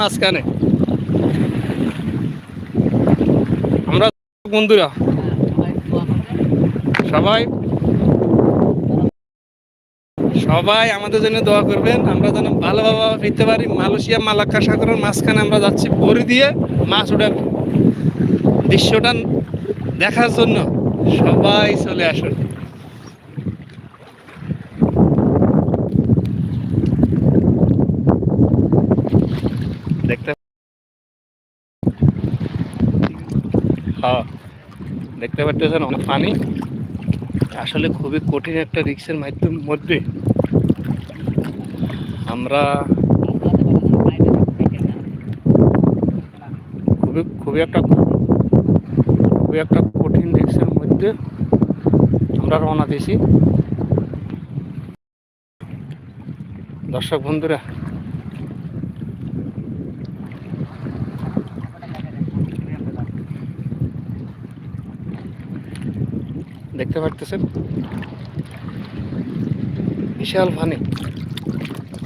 মাঝখানে। আমরা বন্ধুরা। সবাই। সবাই আমাদের জন্য দোয়া করবেন। আমরা যেন ভালোভাবে ফিরতে পারি। মালয়েশিয়া মালাক্কা সাগরের মাঝখানে আমরা যাচ্ছি বড়ি দিয়ে মাছ উঠার দৃশ্যটা দেখার জন্য সবাই চলে আসুন দেখতে হ্যাঁ দেখতে পাচ্ছেন অনেক পানি। আসলে খুবই কঠিন একটা রিক্সের মাধ্যম মধ্যে আমরা খুবই খুবই একটা খুবই একটা কঠিন রিক্সের মধ্যে আমরা রওনা দিয়েছি। দর্শক বন্ধুরা দেখতে পারতেছেন? বিশাল পানি।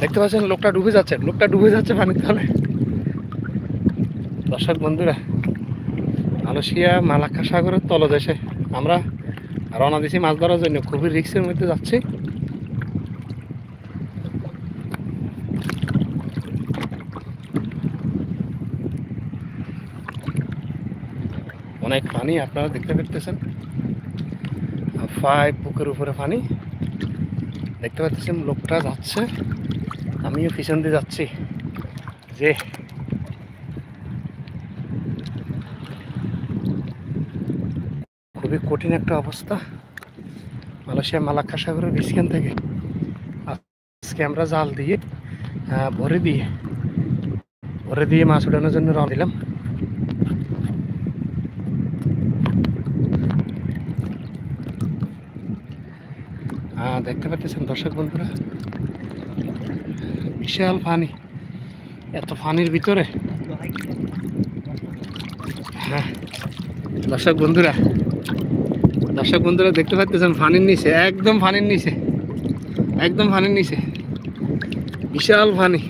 দেখতে পাচ্ছেন, লোকটা ডুবে যাচ্ছে, লোকটা ডুবে যাচ্ছে পানির তলে। দর্শক বন্ধুরা, মালয়েশিয়া মালাক্কা সাগরের তলদেশে আমরা রওনা দিছি মাছ ধরার জন্য। খুবই রিক্সের মধ্যে যাচ্ছি। অনেক পানি আপনারা দেখতে পারতেছেন। ফাইভ বুকের উপরে পানি। দেখতে পাচ্ছেন, লোকটা যাচ্ছে। আমিও পিছন দিয়ে যাচ্ছি। যে খুবই কঠিন একটা অবস্থা। মালয়েশিয়া মালাক্কা সাগরের বিস্কান থেকে। আজকে আমরা জাল দিয়ে ভরে দিয়ে ভরে দিয়ে মাছ উঠানোর জন্য রওনা দিলাম। দেখতে পাচ্ছেন দর্শক বন্ধুরা? বিশাল পানি। এত পানির ভিতরে। হ্যাঁ দর্শক বন্ধুরা দর্শক বন্ধুরা দেখতে পাচ্ছেন পানির নিচে, একদম ফানির নিচে, একদম পানির নিচে, বিশাল ফানি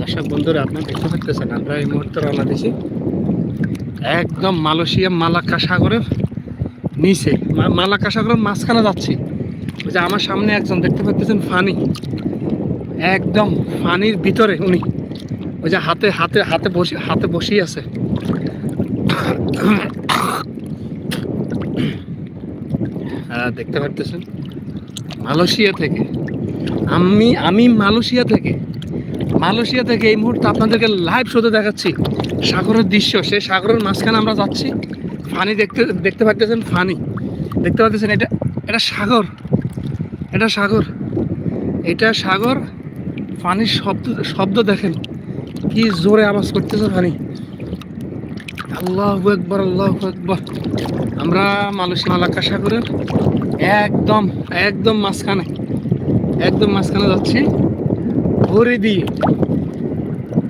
দর্শক বন্ধুরা, আপনারা দেখতে পাচ্ছেন, আমরা এই মুহূর্তে রওনা দিছি একদম মালয়েশিয়া মালাক্কা সাগরের নিচে মালাক্কা সাগরের মাঝখানে যাচ্ছি। যে আমার সামনে একজন, দেখতে পাচ্ছেন ফানি? একদম ফানির ভিতরে উনি। ওই যে হাতে হাতে হাতে বসে, হাতে বসেই আছে। দেখতে পারতেছেন মালয়েশিয়া থেকে। আমি আমি মালয়েশিয়া থেকে। মালয়েশিয়া থেকে এই মুহূর্তে আপনাদেরকে লাইভ শোতে দেখাচ্ছি। সাগরের দৃশ্য, সেই সাগরের মাঝখানে আমরা যাচ্ছি। ফানি দেখতে দেখতে পাচ্ছেন ফানি। দেখতে পাচ্ছেন এটা এটা সাগর। এটা সাগর। এটা সাগর পানির শব্দ শব্দ দেখেন। কি জোরে আওয়াজ করতেছে পানি আল্লাহ একবার আল্লাহ একবার আমরা মালয়েশিয়া মালাক্কা সাগরের একদম একদম মাঝখানে একদম মাঝখানে যাচ্ছি। ভরে দিয়ে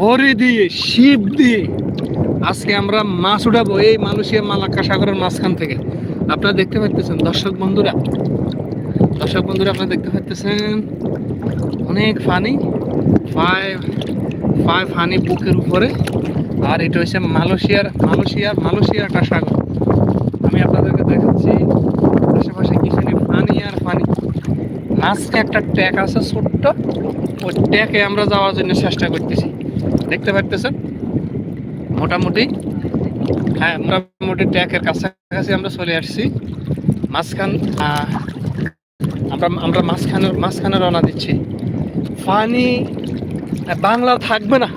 ভরে দিয়ে শিপ দিয়ে আজকে আমরা মাছ উঠাবো এই মালয়েশিয়া মালাক্কা সাগরের মাঝখান থেকে। আপনারা দেখতে পাচ্ছেন দর্শক বন্ধুরা দর্শক বন্ধুরা, আপনারা দেখতে পাচ্ছেন, অনেক পানি ফাইভ ফাইভ পানি বুকের উপরে। আর এটা হচ্ছে মালয়েশিয়ার মালয়েশিয়ার মালয়েশিয়ার একটা সাগর। আমি আপনাদেরকে দেখাচ্ছি, আশেপাশে কিছু নেই পানি আর পানি মাঝকে একটা ট্যাক আছে ছোট্ট, ওই ট্যাকে আমরা যাওয়ার জন্য চেষ্টা করতেছি। দেখতে পারতেছেন? মোটামুটি হ্যাঁ মোটামুটি ট্যাকের কাছাকাছি আমরা চলে আসছি। মাঝখান আমরা আমরা মাঝখানে মাঝখানে রওনা দিচ্ছি। পানি বাংলা থাকবে না।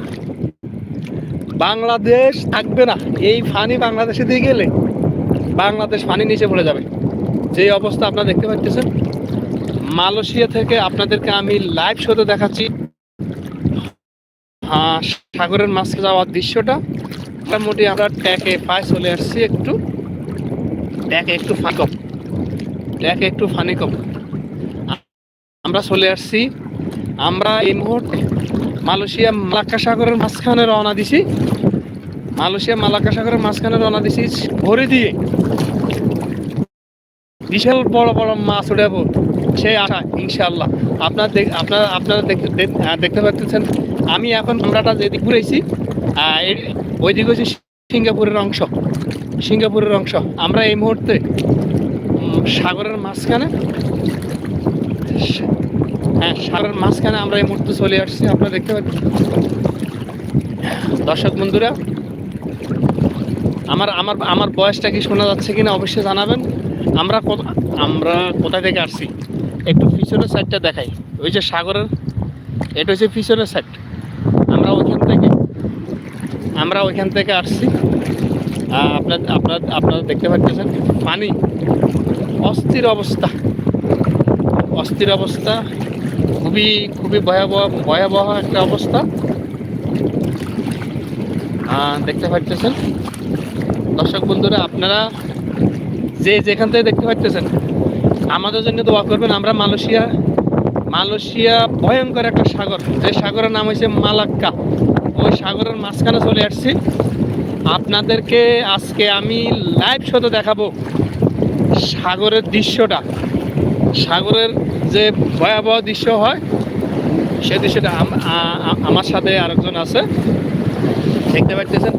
বাংলাদেশ থাকবে না। এই ফানি বাংলাদেশে দিয়ে গেলে বাংলাদেশ পানি নিচে পড়ে যাবে। যে অবস্থা আপনারা দেখতে পাচ্ছেন মালয়েশিয়া থেকে আপনাদেরকে আমি লাইভ শোতে দেখাচ্ছি। সাগরের মাঝে যাওয়ার দৃশ্যটা। মোটামুটি আমরা ট্যাকে পায়ে চলে আসছি একটু। ট্যাকে একটু ফাঁক ট্যাকে একটু ফানি কম। আমরা চলে আসছি। আমরা এই মুহূর্তে মালয়েশিয়া মালাক্কা সাগরের মাঝখানে রওনা দিছি। মালয়েশিয়া মালাক্কা সাগরের মাঝখানে রওনা দিছি ভরে দিয়ে। বিশাল বড় বড় মাছ উঠাবো সেই আশা ইনশাল্লাহ আপনার দেখ- আপনারা আপনারা দেখতে দেখ- পাচ্ছেন। আমি এখন আমরাটা যেদিক ঘুরেছি ওই দিক হচ্ছে সিঙ্গাপুরের অংশ। সিঙ্গাপুরের অংশ। আমরা এই মুহূর্তে সাগরের মাঝখানে হ্যাঁ সাগরের মাঝখানে আমরা এই মুহূর্তে চলে আসছি, আপনারা দেখতে পাচ্ছেন। দর্শক বন্ধুরা, আমার আমার আমার বয়সটা কি শোনা যাচ্ছে কিনা অবশ্যই জানাবেন। আমরা আমরা কোথা থেকে আসছি? একটু পিছনের সাইডটা দেখাই। ওই যে সাগরের, এটা হচ্ছে পিছনের সাইড আমরা ওইখান থেকে, আমরা ওইখান থেকে আসছি। আপনার আপনার, আপনারা দেখতে পাচ্ছেন, পানি, অস্থির অবস্থা। অস্থির অবস্থা, খুবই খুবই ভয়াবহ ভয়াবহ একটা অবস্থা। দেখতে পাচ্ছেন দর্শক বন্ধুরা, আপনারা যে যেখান থেকে দেখতে পাচ্ছেন আমাদের জন্য দোয়া করবেন, আমরা মালয়েশিয়া মালয়েশিয়া ভয়ঙ্কর একটা সাগর। যে সাগরের নাম হয়েছে মালাক্কা। ওই সাগরের মাঝখানে চলে আসছি। আপনাদেরকে আজকে আমি লাইভ শোতে দেখাবো সাগরের দৃশ্যটা। সাগরের যে ভয়াবহ দৃশ্য হয়, সে দৃশ্যটা আমার সাথে আরেকজন আছে। দেখতে পাচ্ছেন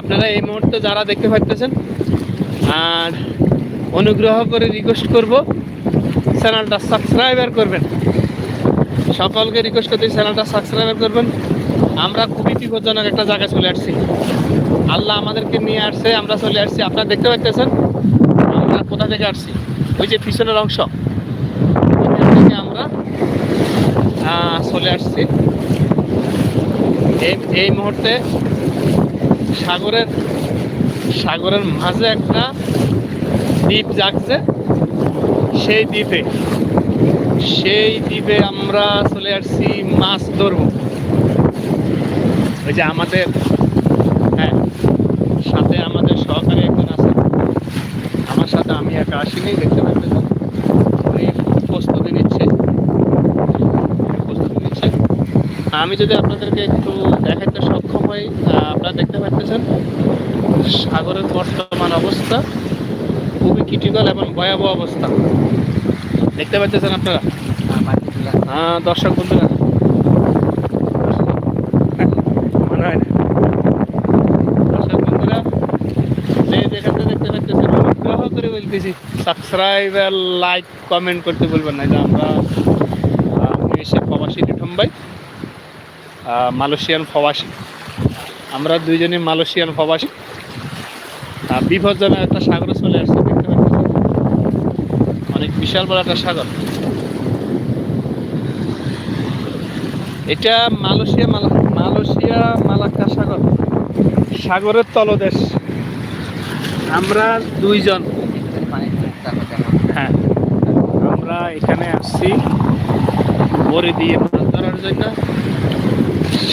আপনারা এই মুহূর্তে যারা দেখতে পাচ্ছেন আর অনুগ্রহ করে রিকোয়েস্ট করব চ্যানেলটা সাবস্ক্রাইবার করবেন। সকলকে রিকোয়েস্ট করতে চ্যানেলটা সাবস্ক্রাইবার করবেন। আমরা খুবই বিপজ্জনক একটা জায়গায় চলে আসছি। আল্লাহ আমাদেরকে নিয়ে আসছে, আমরা চলে আসছি। আপনারা দেখতে পাচ্ছেন আমরা কোথা থেকে আসছি? ওই যে পিছনের অংশ। থেকে আমরা চলে আসছি। এই এই মুহূর্তে সাগরের সাগরের মাঝে একটা দ্বীপ জাগছে। সেই দ্বীপে সেই দ্বীপে আমরা চলে আসছি মাছ ধরবো। ওই যে আমাদের হ্যাঁ সাথে আমাদের সহকারী একজন আছে। আমার সাথে আমি একা আসিনি, দেখতে পাচ্ছেন উনি প্রস্তুতি নিচ্ছে প্রস্তুতি নিচ্ছে আমি যদি আপনাদেরকে একটু দেখাতে সক্ষম হই আপনারা দেখতে পাচ্ছেন, সাগরের বর্তমান অবস্থা খুবই ক্রিটিক্যাল এবং ভয়াবহ অবস্থা। দেখতে পাচ্ছেন আপনারা? হ্যাঁ দর্শক বন্ধুরা। যেখানে দেখতে করে বলতেছি লাইক কমেন্ট করতে বলবেন না। যে আমরা এসে প্রবাসী ঠম্বাই মালয়েশিয়ান প্রবাসী। আমরা দুইজনই মালয়েশিয়ান প্রবাসী। বিপজ্জনক একটা সাগরে চলে আসছে অনেক বিশাল বড় একটা সাগর। এটা মালয়েশিয়া মালয়েশিয়া মালাক্কা সাগর। সাগরের তলদেশ। আমরা দুইজন। হ্যাঁ। আমরা এখানে আসছি। বড়ি দিয়ে মাছ ধরার জন্য।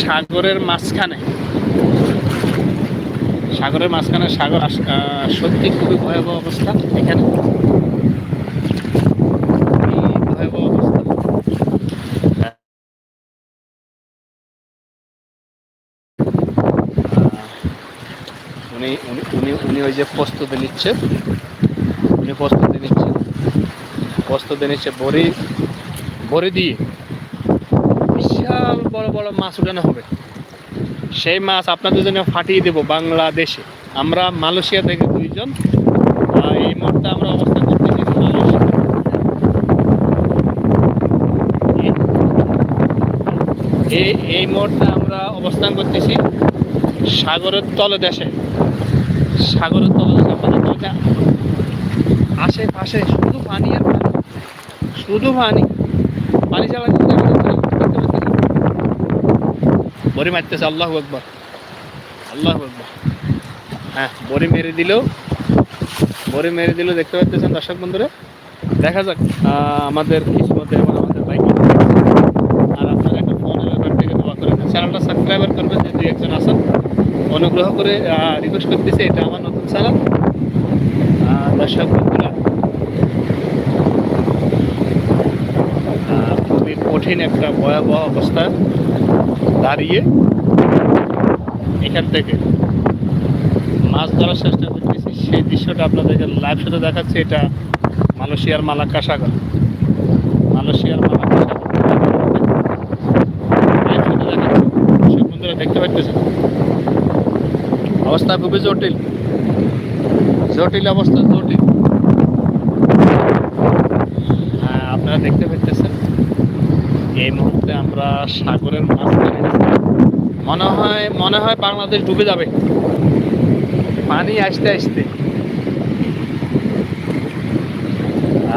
সাগরের মাঝখানে। সাগরের মাঝখানে সাগর সত্যি খুবই ভয়াবহ অবস্থা এখানে। উনি উনি উনি ওই যে উনি প্রস্তুতি নিচ্ছে। দিয়ে। বিশাল বড় মাছ উঠানো হবে। সেই মাছ আপনাদের জন্য ফাটিয়ে দেব বাংলাদেশে। আমরা মালয়েশিয়া থেকে দুইজন এই মুহূর্তে আমরা অবস্থান করতেছি এই- এই মুহূর্তে আমরা অবস্থান করতেছি সাগরের তলদেশে। সাগরের তলদেশে বলতে আশেপাশে শুধু পানি আর শুধু পানি। পানি ছাড়া কিন্তু আমরা দেখতে পাচ্ছি না। বড়ি মারতেছে, আল্লাহ আকবর। আল্লাহ আকবর। হ্যাঁ বড়ি মেরে দিলেও বড়ি মেরে দিলেও দেখতে পাচ্ছেন দর্শক বন্ধুরা? দেখা যাক আমাদের কিসমতে এবং আমাদের বাইকে। আর আপনারা একটা ফোন ব্যাপার থেকে দোয়া করেন। চ্যানেলটা সাবস্ক্রাইবার করবেন যে দুই একজন আছেন। অনুগ্রহ করে রিকোয়েস্ট করতেছি, এটা আমার নতুন চ্যানেল। দর্শক বন্ধুরা খুবই কঠিন একটা ভয়াবহ অবস্থা। দাঁড়িয়ে এখান থেকে মাছ ধরার চেষ্টা করতেছি। সেই দৃশ্যটা আপনাদেরকে লাইভ সাথে দেখাচ্ছে। এটা মালয়েশিয়ার মালাক্কা সাগর মালয়েশিয়ার মালাক্কা সাগর shot দেখতে পাচ্ছেন? অবস্থা খুবই জটিল। জটিল অবস্থা জটিল। হ্যাঁ, আপনারা দেখতে পাচ্ছেন। এই মুহূর্তে আমরা সাগরের মাঝখানে। মনে হয় মনে হয় বাংলাদেশ ডুবে যাবে। পানি আসতে আসতে।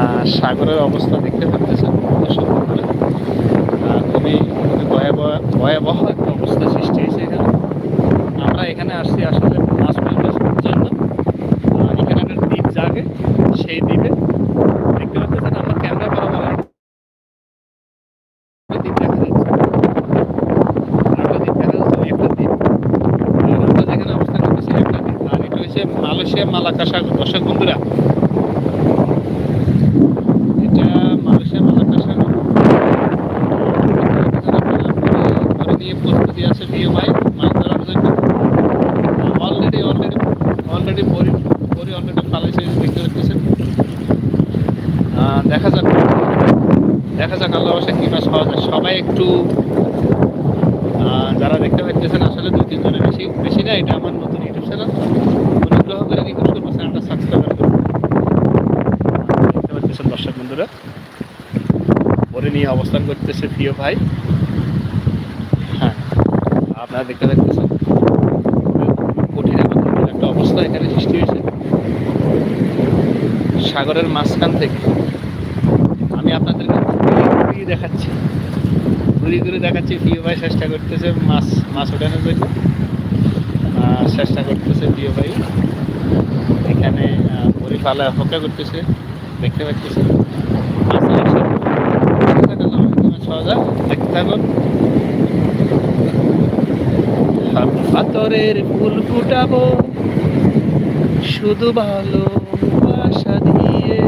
আর সাগরের অবস্থা দেখতে পাচ্ছেন খুবই খুবই ভয়াবহ ভয়াবহ একটা অবস্থা সৃষ্টি হয়েছে এখানে। আমরা এখানে আসছি আসলে মাছ মারার জন্য আহ, এখানে একটা দ্বীপ জাগে সেই দ্বীপে দেখতে পাচ্ছেন আমার ক্যামেরা বরাবর একটা দ্বীপ দেখা যাচ্ছে একটা দ্বীপ দেখা যাচ্ছে ওই একটা দ্বীপ আর আমরা যেখানে অবস্থান করতেছি একটা দ্বীপ আর এটা হচ্ছে মালয়েশিয়া দর্শক বন্ধুরা, এটা মালয়েশিয়া মালাক্কা সাগর ধরে নিয়ে প্রস্তুতি আছে ভাই মাছ ধরার জন্য অলরেডি অলরেডি অলরেডি বড়ি বড়ি অলরেডি পাচ্ছেন দেখা যাক দেখা যাক, আল্লাহ বাসা কি মাছ পাওয়া যায় সবাই একটু আহ, যারা দেখতে পাচ্ছেন আসলে দুই তিনজনের বেশি বেশি না এটা আমার নতুন ইউটিউব চ্যানেল অনুগ্রহ করে কি করব চ্যানেলটা সাবস্ক্রাইব করব দেখতে পাচ্ছেন দর্শক বন্ধুরা। পরে নিয়ে অবস্থান করতেছে প্রিয় ভাই। হ্যাঁ আপনারা দেখতে পাচ্ছেন, কঠিন একটা অবস্থা এখানে সৃষ্টি হয়েছে। সাগরের মাঝখান থেকে আমি আপনাদেরকে দেখাচ্ছি। ঘুরিয়ে ঘুরে দেখাচ্ছি, প্রিয় ভাই চেষ্টা করতেছে মাছ মাছ ওঠানোর জন্য। চেষ্টা করতেছে প্রিয় ভাই। এখানে পালা অপেক্ষা করতেছে। দেখতে মাছ দেখতে পাথরের ফুল ফুটাবো। শুধু ভালোবাসা দিয়ে।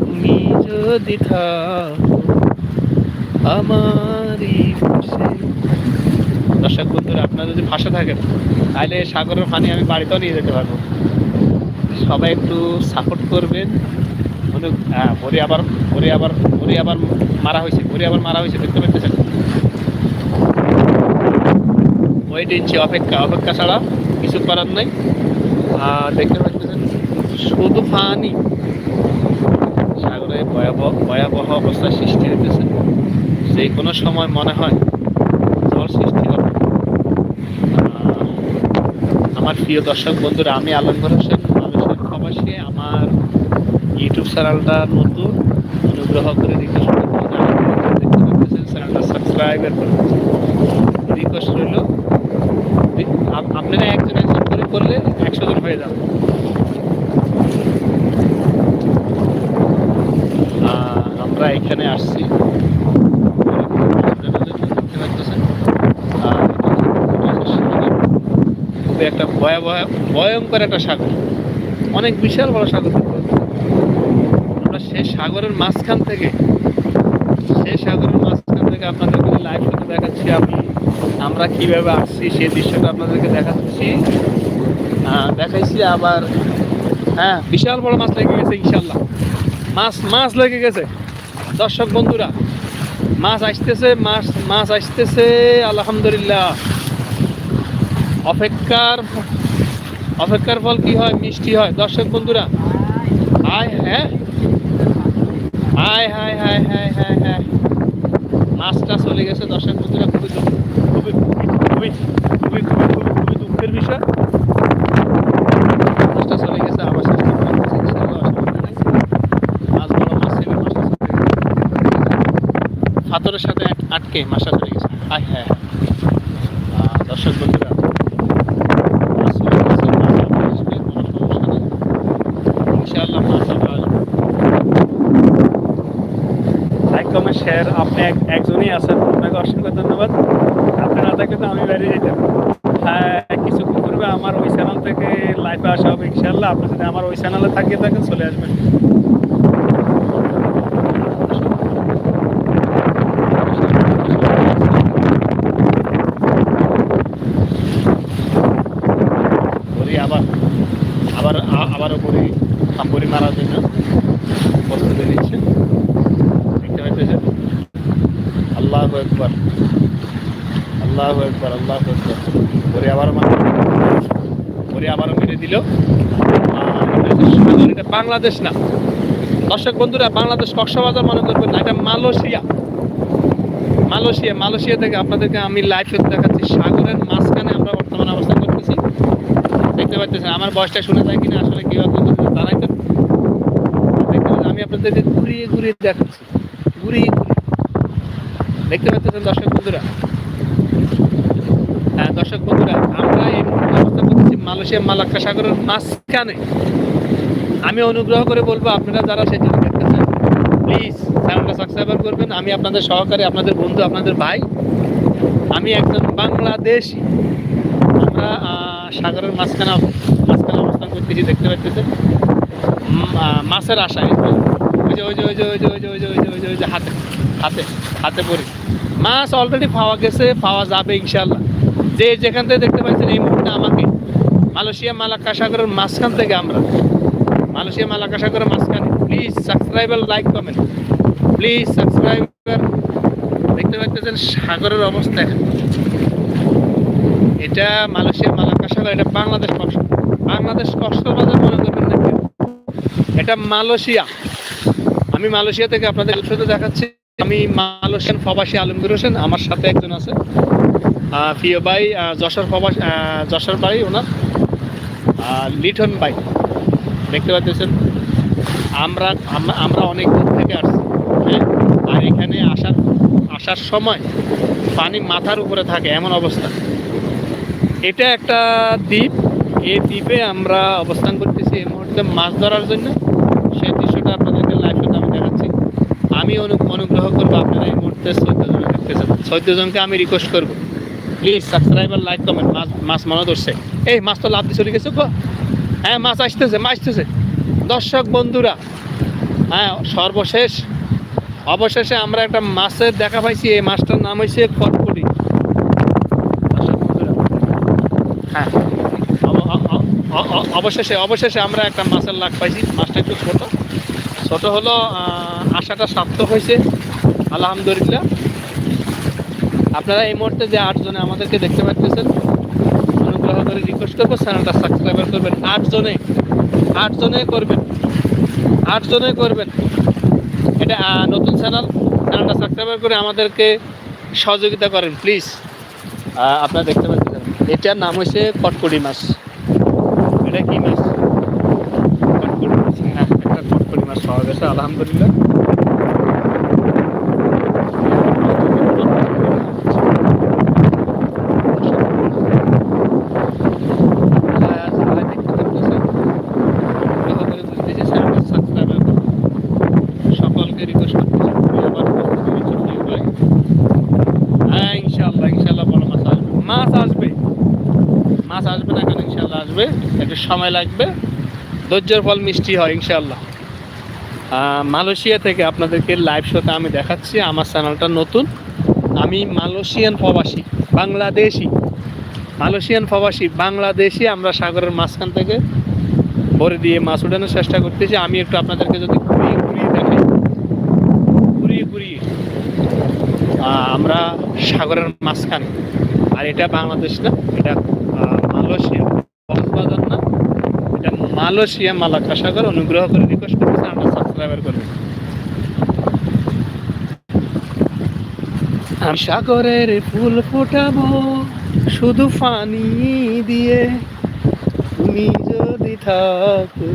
তুমি যদি থাকো আমারই দর্শক বন্ধুরা, আপনারা যদি ভাষা থাকেন তাহলে সাগরের পানি আমি বাড়িতেও নিয়ে যেতে পারব। সবাই একটু সাপোর্ট করবেন। মনে হ্যাঁ পরে আবার পরে আবার পরে আবার মারা হয়েছে পরে আবার মারা হয়েছে, দেখতে পাচ্ছেন? ওয়েট ইঞ্চি অপেক্ষা অপেক্ষা ছাড়া কিছু করার নাই। দেখতে পাচ্ছেন, শুধু পানি। সাগরে ভয়াবহ ভয়াবহ অবস্থা সৃষ্টি হইতেছে। যে কোনো সময় মনে হয় জল সৃষ্টি হবে। আমার প্রিয় দর্শক বন্ধুরা, আমি আলমগর আমার ইউটিউব চ্যানেলটা নতুন, অনুগ্রহ করে রিকোয়েস্ট চ্যানেলটা সাবস্ক্রাইবার করে রিকোয়েস্ট রইল আপ- আপনারা একজন একজন করে করলে একশো জন হয়ে যাবে আমরা এখানে আসছি। খুবই একটা ভয়াবহ ভয়ঙ্কর একটা সাগর অনেক বিশাল বড় সাগর। আমরা সেই সাগরের মাঝখান থেকে, সেই সাগরের মাঝখান থেকে আপনাদেরকে লাইভ শুধু দেখাচ্ছি, আমি, আমরা কীভাবে আসছি সেই দৃশ্যটা আপনাদেরকে দেখাচ্ছি। দেখাইছি আবার হ্যাঁ বিশাল বড় মাছ লেগে গেছে ইনশাল্লাহ মাছ মাছ লেগে গেছে। দর্শক বন্ধুরা, মাছ আসতেছে, মাছ মাছ আসতেছে, আলহামদুলিল্লাহ। অপেক্ষার অপেক্ষার ফল কি হয়, মিষ্টি হয়। দর্শক বন্ধুরা হায় হ্যাঁ hi hi hi hi hi হায় মাছটা চলে গেছে দর্শক বন্ধুরা খুবই খুবই খুবই খুবই খুবই খুবই খুবই দুঃখের বিষয়। মাছটা চলে গেছে আবার। মাছ বড় মাছ ছিল, সাথে আট- আটকে মাছটা চলে গেছে। হাই হ্যাঁ আহ, দর্শক বন্ধুরা মাছ চলে গেছে, মাছ আবার আসবে, কোনো সমস্যা নেই। ইনশাআল্লাহ মাছ আবার আসবে। লাইক কমেন্ট শেয়ার আপনি এক, একজনই আছেন। আপনাকে অসংখ্য ধন্যবাদ। আপনি না থাকলে তো আমি বাইরে যেতাম। হ্যাঁ কিছুক্ষণ করবে আমার ওই চ্যানেল থেকে লাইফে আসা হবে ইনশাল্লাহ আপনি যদি আমার ওই চ্যানেলে থাকিয়ে থাকেন চলে আসবেন বলি আবার আবার আ- আবারও বলি বড়ি মারার জন্য প্রস্তুতি নিচ্ছে দেখতে পাচ্ছেন আল্লাহ একবার আল্লাহ ওরে আবার মারলো। ওরে আবার মেরে দিল। এটা বাংলাদেশ না। দর্শক বন্ধুরা, বাংলাদেশ কক্সবাজার মনে করবেন না, এটা মালয়েশিয়া। মালয়েশিয়া মালয়েশিয়া থেকে আপনাদেরকে আমি লাইভ শো দেখাচ্ছি। সাগরের মাঝখানে আমরা বর্তমানে অবস্থান করতেছি। দেখতে পাচ্ছেন, আমার বয়সটা শুনে যায় কিনা, আসলে কি হবে জানাই তো আমি আপনাদেরকে ঘুরিয়ে ঘুরিয়ে দেখাচ্ছি। ঘুরিয়ে ঘুরিয়ে। দেখতে পাচ্ছেন দর্শক বন্ধুরা দর্শক বন্ধুরা আমরা এই মুহূর্তে করতেছি মালয়েশিয়া মালাক্কা সাগরের মাঝখানে। আমি অনুগ্রহ করে বলব আপনারা যারা সেখানে দেখতেছেন প্লিজ চ্যানেলটা সাবস্ক্রাইব করবেন। আমি আপনাদের সহকারে আপনাদের বন্ধু আপনাদের ভাই। আমি একজন বাংলাদেশি। আমরা সাগরের মাঝখানে মাঝখানে অবস্থান করতেছি দেখতে পাচ্ছেন। উম, মাছের আশায় ওই যে ওই যে ওই যে ওই যে ওই যে ওই যে ওই যে ওই যে হাতে হাতে হাতে পড়ি। মাছ অলরেডি পাওয়া গেছে, পাওয়া যাবে ইনশাল্লাহ যে যেখান থেকে দেখতে পাচ্ছেন এই মুহূর্তে আমাকে মালয়েশিয়া মালাক্কা সাগরের মাঝখান থেকে আমরা, মালয়েশিয়া মালাক্কা সাগরের মাঝখানে please subscriber like comment please subscriber দেখতে পাচ্ছেন সাগরের অবস্থা। এটা মালয়েশিয়া মালাক্কা সাগর এটা বাংলাদেশ কক্স বাংলাদেশ কক্সবাজার মনে করবেন এটা মালয়েশিয়া। আমি মালয়েশিয়া থেকে আপনাদের সাথে দেখাচ্ছি। আমি মালয়েশিয়ান প্রবাসী আলমগীর হোসেন আমার সাথে একজন আছে। প্রিয় ভাই যশোর আহ, যশোর বাড়ি ওনার। লিটন ভাই দেখতে পাচ্ছেন? আমরা আমরা- অনেক দূর থেকে আসছি আর এখানে আসার আসার সময় পানি মাথার উপরে থাকে এমন অবস্থা। এটা একটা দ্বীপ। এই দ্বীপে আমরা অবস্থান করতেছি এই মুহূর্তে মাছ ধরার জন্য সেই দৃশ্যটা আপনাদেরকে লাইভ শুধু আমি দেখাচ্ছি আমি অনুগ্রহ করব আপনারা এই মুহূর্তে চোদ্দ জন দেখতেছেন চোদ্দ জনকে আমি রিকোয়েস্ট করব। প্লিজ সাবস্ক্রাইবার লাইক কমেন্ট মাছ মাছ মনে ধরছে। এই মাছ তো লাভ দিয়ে চলে গেছে হ্যাঁ মাছ আসতেছে মাছ আসতেছে। দর্শক, বন্ধুরা হ্যাঁ সর্বশেষ, অবশেষে আমরা একটা মাছের দেখা পাইছি। এই মাছটার নাম হয়েছে কটকটি হ্যাঁ অবশেষে অবশেষে আমরা একটা মাছের লাগ পাইছি। মাছটা একটু ছোট। ছোট হলো আশাটা সার্থক হয়েছে। আলহামদুলিল্লাহ। আপনারা এই মুহূর্তে যে আটজনে আমাদেরকে দেখতে পাচ্ছেন অনুগ্রহ করে রিকোয়েস্ট করব চ্যানেলটা সাবস্ক্রাইবার করবেন। আটজনে আটজনে করবেন। আটজনে করবেন। এটা নতুন চ্যানেল চ্যানেলটা সাবস্ক্রাইবার করে আমাদেরকে সহযোগিতা করেন প্লিজ আপনারা দেখতে পাচ্ছেন, এটার নাম হচ্ছে কটকটি মাছ। এটা কি মাছ? ইনশাল্লাহ ইনশাল্লাহ বড় মাছ আসবে। না ইনশাল্লাহ আসবে। একটু সময় লাগবে। ধৈর্যের ফল মিষ্টি হয় ইনশাল্লাহ মালয়েশিয়া থেকে আপনাদেরকে লাইভ শোতে আমি দেখাচ্ছি। আমার চ্যানেলটা নতুন। আমি মালয়েশিয়ান প্রবাসী, বাংলাদেশি। মালয়েশিয়ান প্রবাসী, বাংলাদেশি। আমরা সাগরের মাঝখান থেকে ভরে দিয়ে মাছ উঠানোর চেষ্টা করতেছি। আমি একটু আপনাদেরকে যদি ঘুরিয়ে ঘুরিয়ে দেখাই। ঘুরিয়ে ঘুরিয়ে। আমরা সাগরের মাঝখানে। আর এটা বাংলাদেশ না, এটা মালয়েশিয়া। কক্সবাজার না, এটা মালয়েশিয়া মালাক্কা সাগর। অনুগ্রহ করে রিকোয়েস্ট সাবস্ক্রাইবার আমি সাগরের ফুল ফোটাবো, শুধু পানি দিয়ে। তুমি যদি থাকো।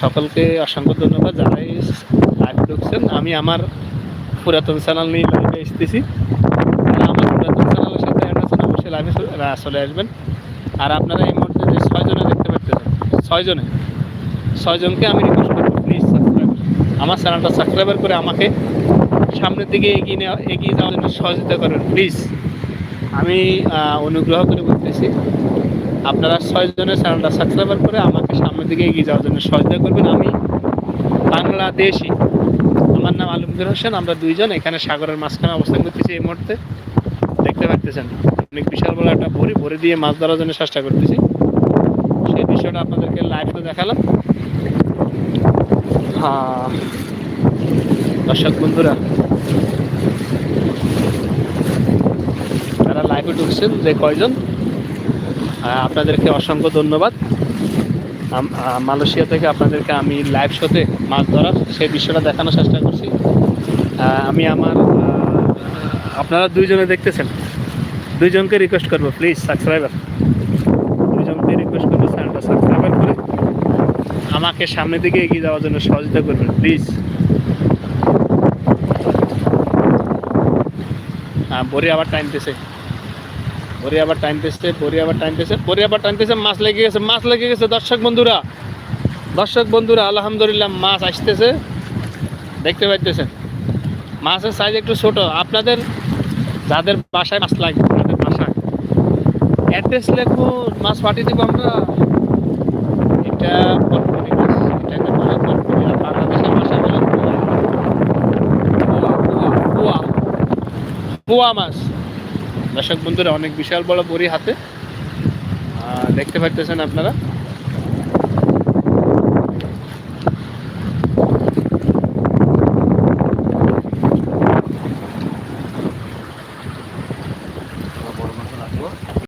সকলকে অসংখ্য ধন্যবাদ যারাই লাইভ ঢুকছেন আমি আমার পুরাতন চ্যানেল নিয়ে লাইভে এসতেছি আমার পুরাতন চ্যানেলের সাথে অ্যাড আছেন, অবশ্যই লাইভে চলে আসবেন। আর আপনারা এই মুহূর্তে ছয়জনে দেখতে পাচ্ছেন, ছয়জনে। ছয়জনকে আমি রিকোয়েস্ট করব প্লিজ সাবস্ক্রাইব আমার চ্যানেলটা সাবস্ক্রাইবার করে আমাকে সামনের দিকে এগিয়ে নেওয়া, এগিয়ে যাওয়ার জন্য সহযোগিতা করবেন প্লিজ আমি অনুগ্রহ করে বলতেছি, আপনারা ছয়জনের চ্যানেলটা সাবস্ক্রাইবার করে আমাকে সামনের দিকে এগিয়ে যাওয়ার জন্য সহযোগিতা করবেন। আমি বাংলাদেশি। আমার নাম আলমগীর হোসেন, আমরা দুইজন এখানে সাগরের মাঝখানে অবস্থান করতেছি এই মুহূর্তে। দেখতে পাচ্ছেন অনেক বিশাল বড় একটা ভরি ভরে দিয়ে মাছ ধরার জন্য চেষ্টা করতেছি। বিষয়টা আপনাদেরকে লাইভে দেখালাম। হ্যাঁ। দর্শক বন্ধুরা তারা লাইভে ঢুকছেন, যে কয়জন আপনাদেরকে অসংখ্য ধন্যবাদ। মালয়েশিয়া থেকে আপনাদেরকে আমি লাইভ শোতে মাছ ধরার সেই বিষয়টা দেখানোর চেষ্টা করছি। আমি আমার আপনারা দুইজনে দেখতেছেন। দুইজনকে রিকোয়েস্ট করব প্লিজ সাবস্ক্রাইবার দুইজনকে রিকোয়েস্ট করব চ্যানেলটা সাবস্ক্রাইবার করে আমাকে সামনের দিকে এগিয়ে যাওয়ার জন্য সহযোগিতা করবেন প্লিজ হ্যাঁ বড়ি আবার টাইম পেয়েছে বড়ি আবার টাইম পেয়েছে বড়ি আবার টাইম পেয়েছে বড়ি আবার টাইম পেয়েছে মাছ লেগে গেছে, মাছ লেগে গেছে, দর্শক বন্ধুরা। দর্শক বন্ধুরা, আলহামদুলিল্লাহ মাছ আসতেছে। দেখতে পাইতেছেন। মাছের সাইজ একটু ছোট। আপনাদের, যাদের বাসায় মাছ লাগে বাসায়। অ্যাড্রেস লেখবো মাছ পাঠিয়ে দেবো আমরা। এটা পটপটি মাছ এটাকে বলে পটপটি আর বাংলাদেশের ভাষায় বলে পোয়া পোয়া পোয়া পোয়া পোয়া মাছ। দর্শক বন্ধুরা অনেক বিশাল বড় বড়ি হাতে। দেখতে পাচ্ছেন আপনারা।